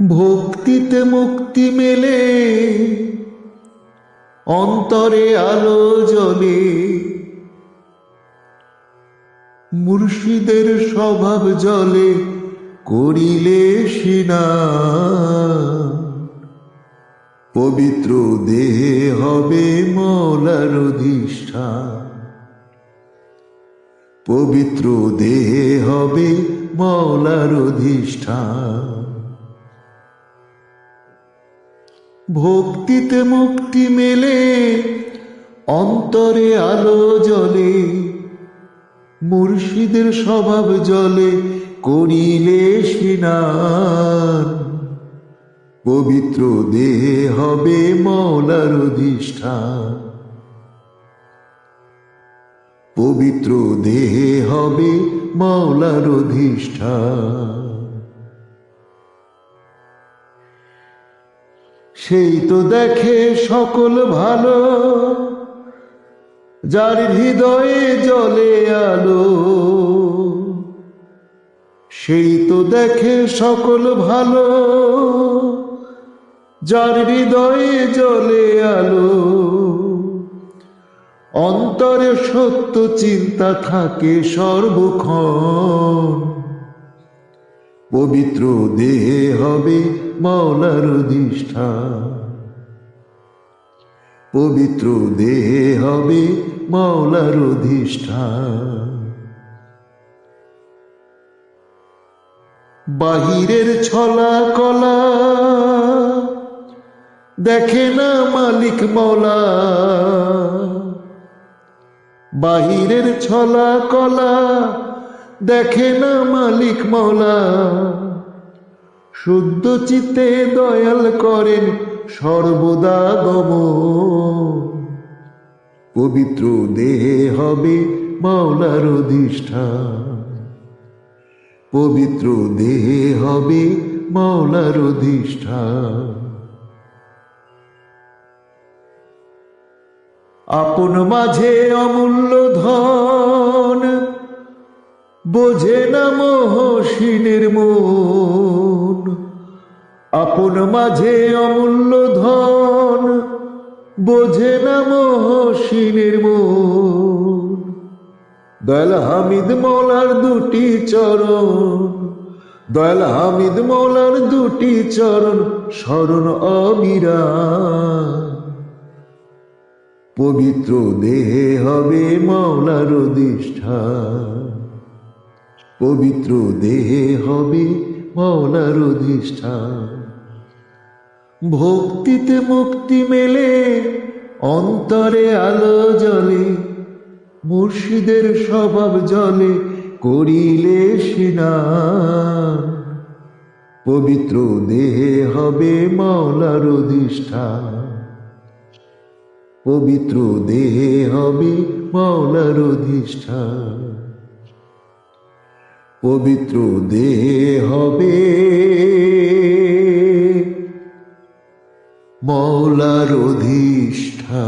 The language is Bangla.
ভক্তিতে মুক্তি মেলে, অন্তরে আলো জ্বলে। মুর্শিদের স্বভাব জলে করিলে সিনা। পবিত্র দেহে হবে মৌলার অধিষ্ঠান পবিত্র দেহে হবে মৌলার অধিষ্ঠান ভক্তিতে মুক্তি মেলে, অন্তরে আলো জ্বলে। মুর্শিদের স্বভাব জলে, করিলে স্নান। পবিত্র দেহে হবে মৌলার অধিষ্ঠান। পবিত্র দেহে হবে মৌলার অধিষ্ঠান। সেই তো দেখে সকল ভালো। যার হৃদয়ে জলে আলো, সেই তো দেখে সকল ভালো। যার হৃদয়ে জলে আলো, অন্তরে সত্য চিন্তা থাকে সর্বক্ষণ। পবিত্র দেহে হবে মৌলার অধিষ্ঠান পবিত্র দেহে হবে মৌলার অধিষ্ঠান বাহিরের ছলা কলা দেখে না মালিক মৌলা বাহিরের ছলা কলা দেখে না মালিক মৌলা শুদ্ধ চিত্তে দয়াল করেন সর্বদা গম। পবিত্র দেহে হবে মাওলার অধিষ্ঠান পবিত্র দেহে হবে মাওলার অধিষ্ঠান আপন মাঝে অমূল্য ধন, বোঝে না মহসিনের মন। আপন মাঝে অমূল্য ধন, বোঝে না মহসিনের মন। দয়াল হামিদ মৌলার দুটি চরণ, দয়াল হামিদ মৌলার দুটি চরণ, স্মরণ অবিরাম। পবিত্র দেহে হবে মাওলার অধিষ্ঠান। পবিত্র দেহে হবে মাওলার অধিষ্ঠান। ভক্তিতে মুক্তি মেলে, অন্তরে আলো জলে মুর্শিদের স্বভাব জলে, করিলে সিনা। পবিত্র দেহে হবে মাওলার অধিষ্ঠান পবিত্র দেহে হবে মাওলার অধিষ্ঠান পবিত্র দেহে হবে মৌলার অধিষ্ঠা